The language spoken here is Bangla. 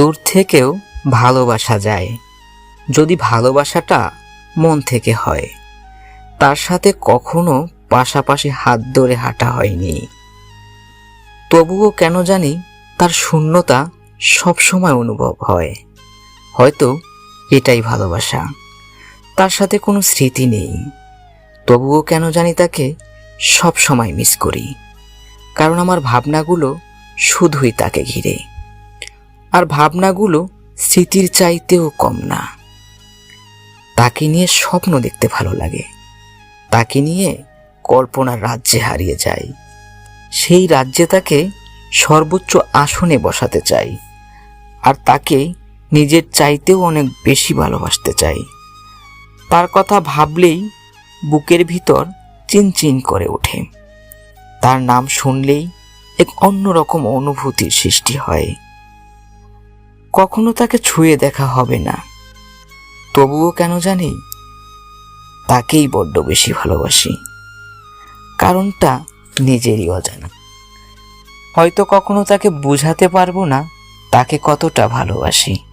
দূর থেকেও ভালোবাসা যায়। যদি ভালোবাসাটা মন থেকে হয়, তার সাথে কখনো পাশাপাশি হাত ধরে হাঁটা হয়নি। তবুও কেন জানি তার শূন্যতা সবসময় অনুভব হয়। হয়তো এটাই ভালোবাসা। তার সাথে কোনো স্মৃতি নেই। তবুও কেন জানি তাকে সব সময় মিস করি। কারণ আমার ভাবনাগুলো শুধুই তাকে ঘিরে। আর ভাবনাগুলো স্মৃতির চাইতেও কম না। তাকে নিয়ে স্বপ্ন দেখতে ভালো লাগে। তাকে নিয়ে কল্পনার রাজ্যে হারিয়ে যায় সেই রাজ্যে তাকে সর্বোচ্চ আসনে বসাতে চাই। আর তাকে নিজের চাইতেও অনেক বেশি ভালোবাসতে চাই। তার কথা ভাবলেই বুকের ভিতর চিনচিন করে ওঠে। তার নাম শুনলেই এক অন্যরকম অনুভূতির সৃষ্টি হয়। কখনো তাকে ছুঁয়ে দেখা হবে না। তবুও কেন জানি তাকেই বড্ড বেশি ভালোবাসি। কারণটা নিজেরই অজানা। হয়তো কখনো তাকে বোঝাতে পারব না, তাকে কতটা ভালোবাসি।